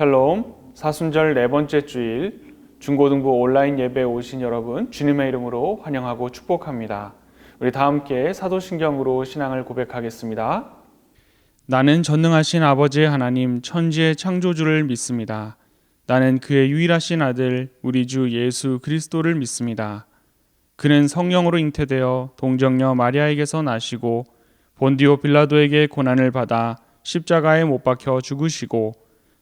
샬롬 사순절 네 번째 주일 중고등부 온라인 예배에 오신 여러분 주님의 이름으로 환영하고 축복합니다. 우리 다 함께 사도신경으로 신앙을 고백하겠습니다. 나는 전능하신 아버지 하나님 천지의 창조주를 믿습니다. 나는 그의 유일하신 아들 우리 주 예수 그리스도를 믿습니다. 그는 성령으로 잉태되어 동정녀 마리아에게서 나시고 본디오 빌라도에게 고난을 받아 십자가에 못 박혀 죽으시고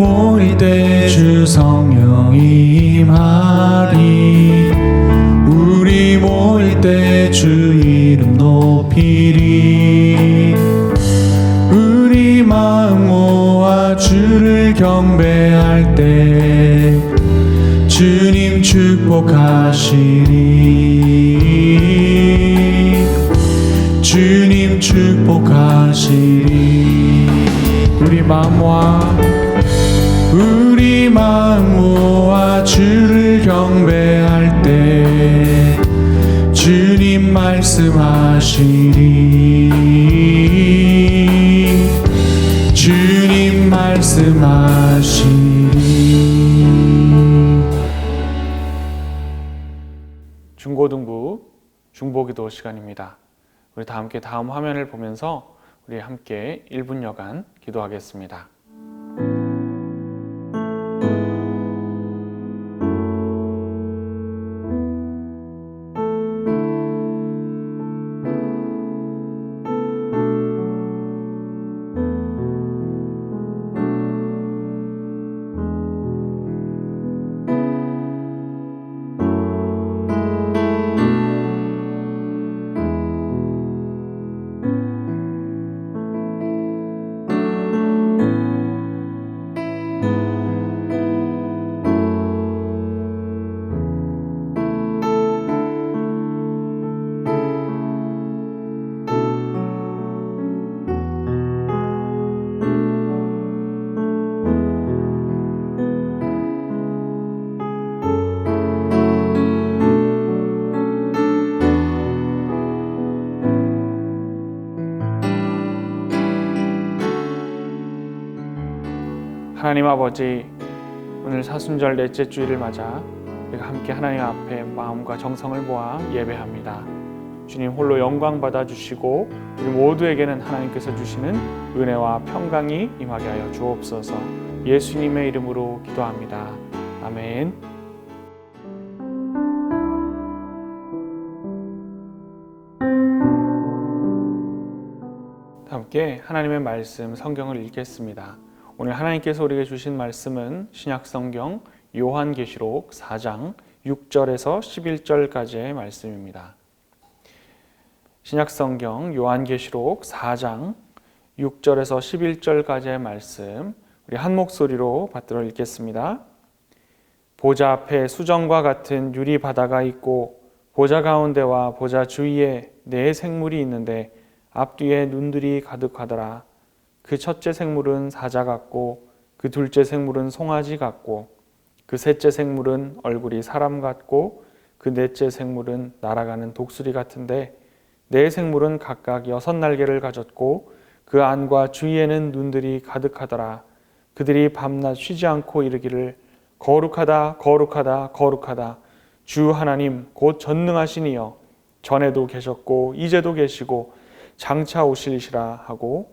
모일 때 주 성령이 임하리. 우리 모일 때 주 이름 높이리. 우리 마음 모아 주를 경배할 때 주님 축복하시리. 주님 축복하시리. 우리 마음 모아 우리 마음 모아 주를 경배할 때 주님 말씀하시리 주님 말씀하시리 중고등부 중보기도 시간입니다. 우리 다 함께 다음 화면을 보면서 우리 함께 1분여간 기도하겠습니다. 하나님 아버지 오늘 사순절 넷째 주일을 맞아 우리가 함께 하나님 앞에 마음과 정성을 모아 예배합니다. 주님 홀로 영광 받아 주시고 우리 모두에게는 하나님께서 주시는 은혜와 평강이 임하게 하여 주옵소서. 예수님의 이름으로 기도합니다. 아멘. 함께 하나님의 말씀 성경을 읽겠습니다. 오늘 하나님께서 우리에게 주신 말씀은 신약 성경 요한계시록 4장 6절에서 11절까지의 말씀입니다. 신약 성경 요한계시록 4장 6절에서 11절까지의 말씀 우리 한 목소리로 받들어 읽겠습니다. 보좌 앞에 수정과 같은 유리 바다가 있고 보좌 가운데와 보좌 주위에 네 생물이 있는데 앞뒤에 눈들이 가득하더라. 그 첫째 생물은 사자 같고 그 둘째 생물은 송아지 같고 그 셋째 생물은 얼굴이 사람 같고 그 넷째 생물은 날아가는 독수리 같은데 네 생물은 각각 여섯 날개를 가졌고 그 안과 주위에는 눈들이 가득하더라. 그들이 밤낮 쉬지 않고 이르기를 거룩하다 거룩하다 거룩하다 주 하나님 곧 전능하신 이여 전에도 계셨고 이제도 계시고 장차 오실시라 하고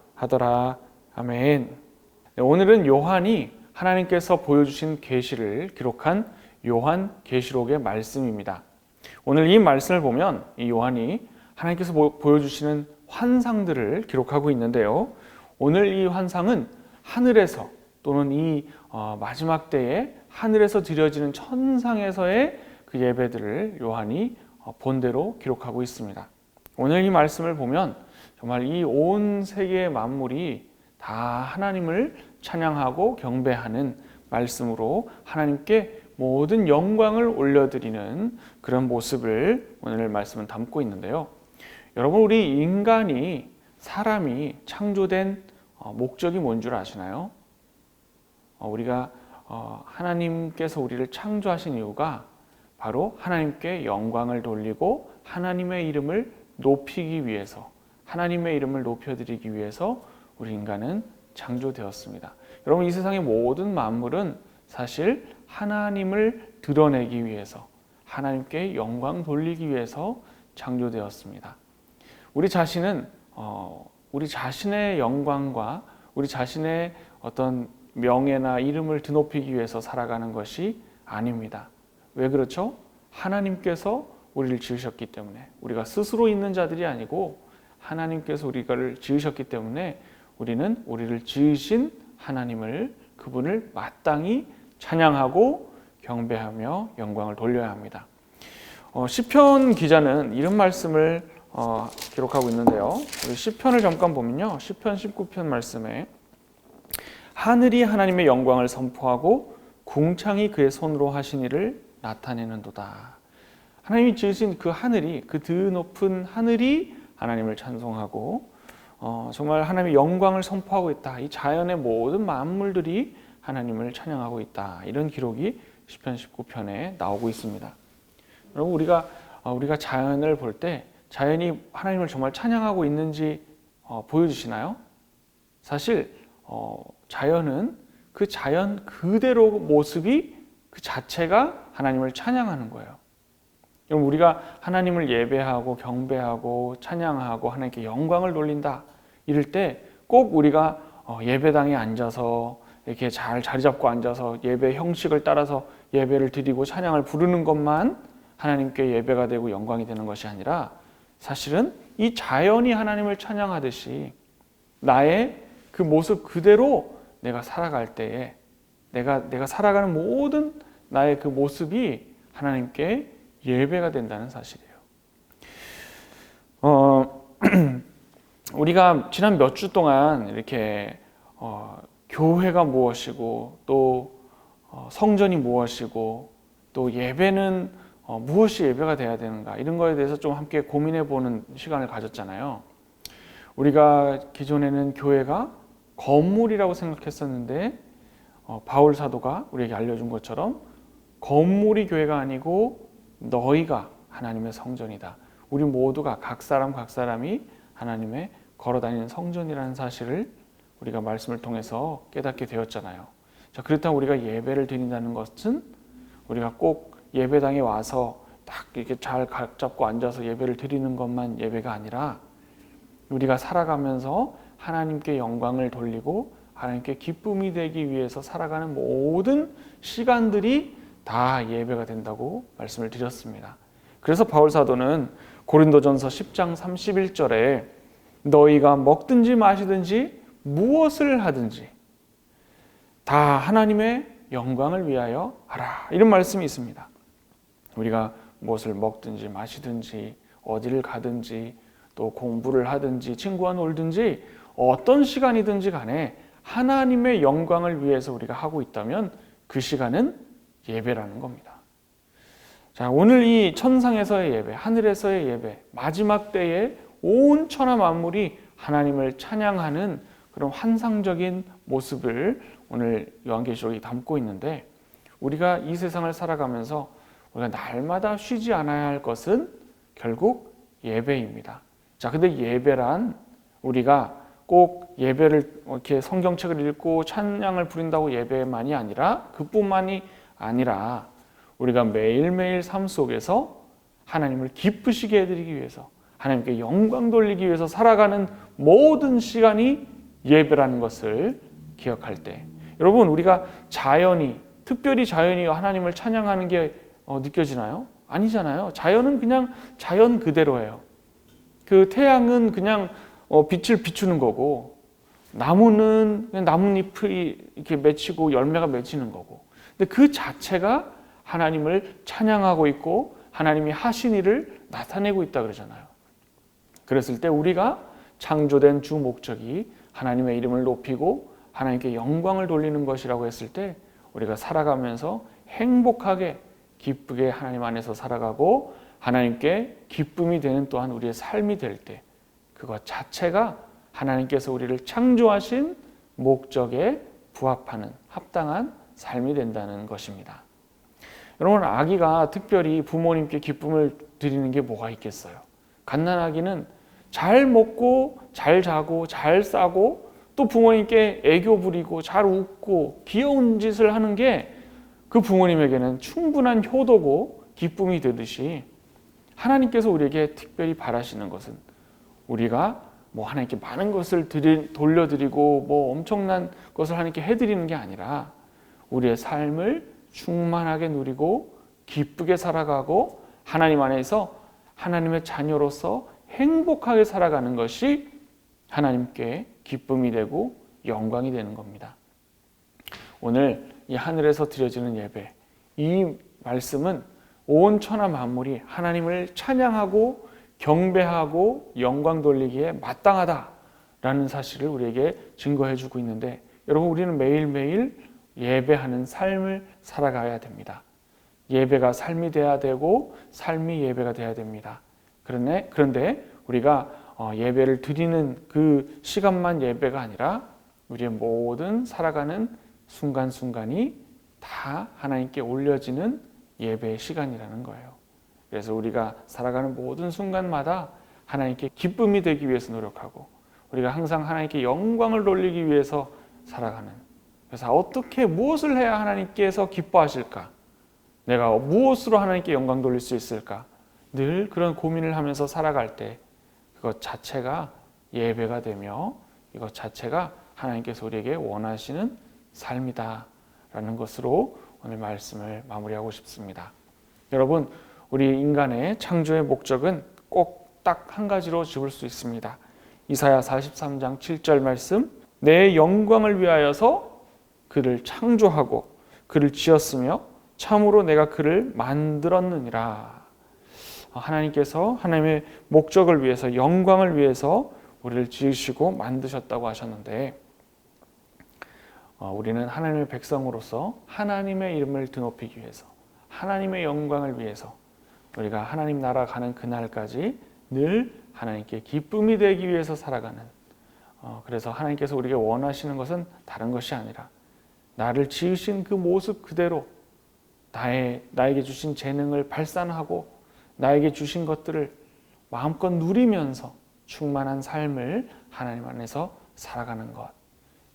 하더라. 아멘. 네, 오늘은 요한이 하나님께서 보여주신 계시를 기록한 요한 계시록의 말씀입니다. 오늘 이 말씀을 보면 이 요한이 하나님께서 보- 보여주시는 환상들을 기록하고 있는데요. 오늘 이 환상은 하늘에서 또는 이 어, 마지막 때에 하늘에서 드려지는 천상에서의 그 예배들을 요한이 어, 본대로 기록하고 있습니다. 오늘 이 말씀을 보면 정말 이 온 세계의 만물이 다 하나님을 찬양하고 경배하는 말씀으로 하나님께 모든 영광을 올려드리는 그런 모습을 오늘 말씀은 담고 있는데요. 여러분 우리 인간이 사람이 창조된 어, 목적이 뭔 줄 아시나요? 어, 우리가 어, 하나님께서 우리를 창조하신 이유가 바로 하나님께 영광을 돌리고 하나님의 이름을 높이기 위해서 하나님의 이름을 높여드리기 위해서 우리 인간은 창조되었습니다. 여러분 이 세상의 모든 만물은 사실 하나님을 드러내기 위해서 하나님께 영광 돌리기 위해서 창조되었습니다. 우리 자신은 어, 우리 자신의 영광과 우리 자신의 어떤 명예나 이름을 드높이기 위해서 살아가는 것이 아닙니다. 왜 그렇죠? 하나님께서 우리를 지으셨기 때문에 우리가 스스로 있는 자들이 아니고 하나님께서 우리를 지으셨기 때문에 우리는 우리를 지으신 하나님을 그분을 마땅히 찬양하고 경배하며 영광을 돌려야 합니다. 어, 시편 기자는 이런 말씀을 어, 기록하고 있는데요. 우리 시편을 잠깐 보면요. 시편 19편 말씀에 하늘이 하나님의 영광을 선포하고 궁창이 그의 손으로 하신 일을 나타내는도다. 하나님이 지으신 그 하늘이 그 드높은 하늘이 하나님을 찬송하고 어, 정말 하나님의 영광을 선포하고 있다. 이 자연의 모든 만물들이 하나님을 찬양하고 있다. 이런 기록이 시편 19편에 나오고 있습니다. 여러분 우리가 어, 우리가 자연을 볼 때 자연이 하나님을 정말 찬양하고 있는지 어, 보여주시나요? 사실 어, 자연은 그 자연 그대로 모습이 그 자체가 하나님을 찬양하는 거예요. 여러분 우리가 하나님을 예배하고 경배하고 찬양하고 하나님께 영광을 돌린다. 이럴 때 꼭 우리가 어, 예배당에 앉아서 이렇게 잘 자리 잡고 앉아서 예배 형식을 따라서 예배를 드리고 찬양을 부르는 것만 하나님께 예배가 되고 영광이 되는 것이 아니라 사실은 이 자연이 하나님을 찬양하듯이 나의 그 모습 그대로 내가 살아갈 때에 내가 내가 살아가는 모든 나의 그 모습이 하나님께 예배가 된다는 사실이에요. 어, 우리가 지난 몇 주 동안 이렇게 어, 교회가 무엇이고 또 어, 성전이 무엇이고 또 예배는 어, 무엇이 예배가 돼야 되는가 이런 거에 대해서 좀 함께 고민해 보는 시간을 가졌잖아요. 우리가 기존에는 교회가 건물이라고 생각했었는데 어, 바울 사도가 우리에게 알려준 것처럼 건물이 교회가 아니고 너희가 하나님의 성전이다. 우리 모두가 각 사람 각 사람이 하나님의 걸어다니는 성전이라는 사실을 우리가 말씀을 통해서 깨닫게 되었잖아요. 자 그렇다면 우리가 예배를 드린다는 것은 우리가 꼭 예배당에 와서 딱 이렇게 잘 각 잡고 앉아서 예배를 드리는 것만 예배가 아니라 우리가 살아가면서 하나님께 영광을 돌리고 하나님께 기쁨이 되기 위해서 살아가는 모든 시간들이 다 예배가 된다고 말씀을 드렸습니다. 그래서 바울 사도는 고린도전서 10장 31절에 너희가 먹든지 마시든지 무엇을 하든지 다 하나님의 영광을 위하여 하라. 이런 말씀이 있습니다. 우리가 무엇을 먹든지 마시든지 어디를 가든지 또 공부를 하든지 친구와 놀든지 어떤 시간이든지 간에 하나님의 영광을 위해서 우리가 하고 있다면 그 시간은 예배라는 겁니다. 자, 오늘 이 천상에서의 예배, 하늘에서의 예배, 마지막 때에 온 천하 만물이 하나님을 찬양하는 그런 환상적인 모습을 오늘 요한계시록이 담고 있는데 우리가 이 세상을 살아가면서 우리가 날마다 쉬지 않아야 할 것은 결국 예배입니다. 자, 근데 예배란 우리가 꼭 예배를 이렇게 성경책을 읽고 찬양을 부린다고 예배만이 아니라 그뿐만이 아니라 우리가 매일매일 삶 속에서 하나님을 기쁘시게 해드리기 위해서 하나님께 영광 돌리기 위해서 살아가는 모든 시간이 예배라는 것을 기억할 때 여러분 우리가 자연이 특별히 자연이 하나님을 찬양하는 게 어, 느껴지나요? 아니잖아요. 자연은 그냥 자연 그대로예요. 그 태양은 그냥 어, 빛을 비추는 거고 나무는 나뭇잎이 이렇게 맺히고 열매가 맺히는 거고. 근데 그 자체가 하나님을 찬양하고 있고 하나님이 하신 일을 나타내고 있다 그러잖아요. 그랬을 때 우리가 창조된 주 목적이 하나님의 이름을 높이고 하나님께 영광을 돌리는 것이라고 했을 때 우리가 살아가면서 행복하게 기쁘게 하나님 안에서 살아가고 하나님께 기쁨이 되는 또한 우리의 삶이 될 때 그것 자체가 하나님께서 우리를 창조하신 목적에 부합하는 합당한 삶이 된다는 것입니다. 여러분 아기가 특별히 부모님께 기쁨을 드리는 게 뭐가 있겠어요? 갓난아기는 잘 먹고 잘 자고 잘 싸고 또 부모님께 애교 부리고 잘 웃고 귀여운 짓을 하는 게 그 부모님에게는 충분한 효도고 기쁨이 되듯이 하나님께서 우리에게 특별히 바라시는 것은 우리가 뭐 하나님께 많은 것을 드리, 돌려드리고 뭐 엄청난 것을 하나님께 해드리는 게 아니라 우리의 삶을 충만하게 누리고 기쁘게 살아가고 하나님 안에서 하나님의 자녀로서 행복하게 살아가는 것이 하나님께 기쁨이 되고 영광이 되는 겁니다. 오늘 이 하늘에서 드려지는 예배, 이 말씀은 온 천하 만물이 하나님을 찬양하고 경배하고 영광 돌리기에 마땅하다라는 사실을 우리에게 증거해 주고 있는데 여러분 우리는 매일매일 예배하는 삶을 살아가야 됩니다. 예배가 삶이 돼야 되고 삶이 예배가 돼야 됩니다. 그런데 그런데 우리가 어, 예배를 드리는 그 시간만 예배가 아니라 우리의 모든 살아가는 순간순간이 다 하나님께 올려지는 예배의 시간이라는 거예요. 그래서 우리가 살아가는 모든 순간마다 하나님께 기쁨이 되기 위해서 노력하고 우리가 항상 하나님께 영광을 돌리기 위해서 살아가는 그래서 어떻게 무엇을 해야 하나님께서 기뻐하실까? 내가 무엇으로 하나님께 영광 돌릴 수 있을까? 늘 그런 고민을 하면서 살아갈 때 그것 자체가 예배가 되며 이것 자체가 하나님께서 우리에게 원하시는 삶이다라는 것으로 오늘 말씀을 마무리하고 싶습니다. 여러분, 우리 인간의 창조의 목적은 꼭 딱 한 가지로 집을 수 있습니다. 이사야 43장 7절 말씀 내 영광을 위하여서 그를 창조하고 그를 지었으며 참으로 내가 그를 만들었느니라. 하나님께서 하나님의 목적을 위해서 영광을 위해서 우리를 지으시고 만드셨다고 하셨는데 어, 우리는 하나님의 백성으로서 하나님의 이름을 드높이기 위해서 하나님의 영광을 위해서 우리가 하나님 나라 가는 그날까지 늘 하나님께 기쁨이 되기 위해서 살아가는 어, 그래서 하나님께서 우리에게 원하시는 것은 다른 것이 아니라 나를 지으신 그 모습 그대로 나의 나에게 주신 재능을 발산하고 나에게 주신 것들을 마음껏 누리면서 충만한 삶을 하나님 안에서 살아가는 것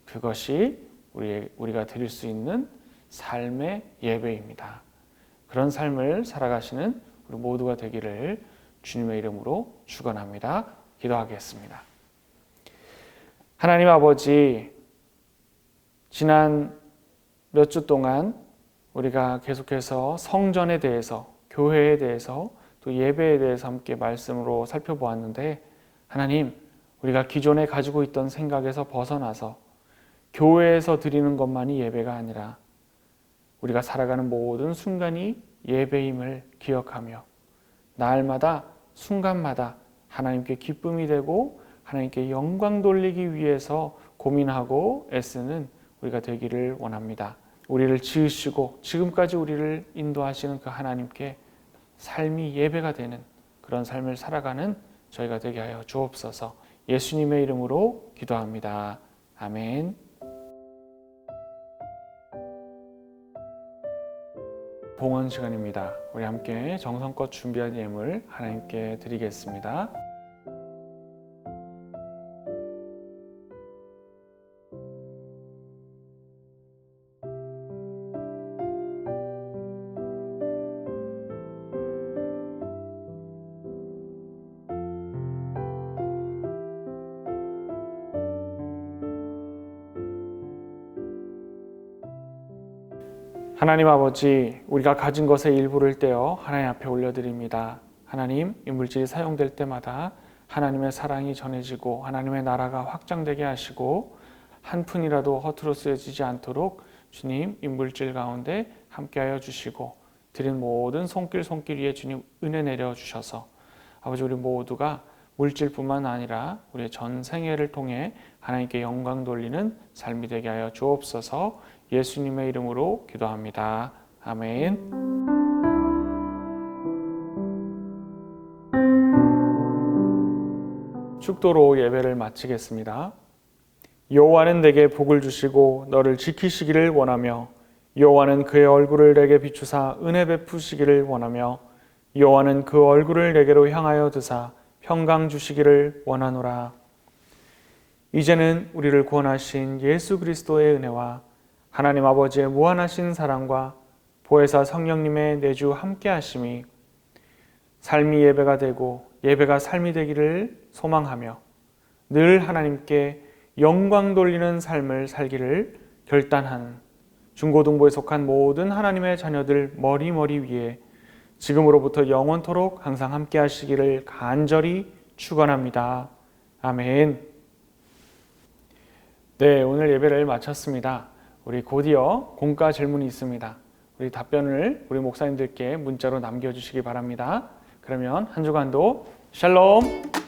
그것이 우리, 우리가 드릴 수 있는 삶의 예배입니다. 그런 삶을 살아가시는 우리 모두가 되기를 주님의 이름으로 축원합니다. 기도하겠습니다. 하나님 아버지 지난 몇 주 동안 우리가 계속해서 성전에 대해서 교회에 대해서 또 예배에 대해서 함께 말씀으로 살펴보았는데 하나님 우리가 기존에 가지고 있던 생각에서 벗어나서 교회에서 드리는 것만이 예배가 아니라 우리가 살아가는 모든 순간이 예배임을 기억하며 날마다 순간마다 하나님께 기쁨이 되고 하나님께 영광 돌리기 위해서 고민하고 애쓰는 우리가 되기를 원합니다. 우리를 지으시고 지금까지 우리를 인도하시는 그 하나님께 삶이 예배가 되는 그런 삶을 살아가는 저희가 되게 하여 주옵소서. 예수님의 이름으로 기도합니다. 아멘. 봉헌 시간입니다. 우리 함께 정성껏 준비한 예물 하나님께 드리겠습니다. 하나님 아버지, 우리가 가진 것의 일부를 떼어 하나님 앞에 올려드립니다. 하나님, 이 물질이 사용될 때마다 하나님의 사랑이 전해지고 하나님의 나라가 확장되게 하시고 한 푼이라도 허투루 쓰여지지 않도록 주님 이 물질 가운데 함께하여 주시고 드린 모든 손길 손길 위에 주님 은혜 내려 주셔서 아버지 우리 모두가 물질뿐만 아니라 우리의 전 생애를 통해 하나님께 영광 돌리는 삶이 되게 하여 주옵소서 예수님의 이름으로 기도합니다. 아멘. 축도로 예배를 마치겠습니다. 여호와는 내게 복을 주시고 너를 지키시기를 원하며 여호와는 그의 얼굴을 내게 비추사 은혜 베푸시기를 원하며 여호와는 그 얼굴을 내게로 향하여 드사 평강 주시기를 원하노라. 이제는 우리를 구원하신 예수 그리스도의 은혜와 하나님 아버지의 무한하신 사랑과 보혜사 성령님의 내주 함께 하심이 삶이 예배가 되고 예배가 삶이 되기를 소망하며 늘 하나님께 영광 돌리는 삶을 살기를 결단한 중고등부에 속한 모든 하나님의 자녀들 머리머리 위에 지금으로부터 영원토록 항상 함께 하시기를 간절히 축원합니다. 아멘. 네, 오늘 예배를 마쳤습니다. 우리 곧이어 공과 질문이 있습니다. 우리 답변을 우리 목사님들께 문자로 남겨주시기 바랍니다. 그러면 한 주간도 샬롬.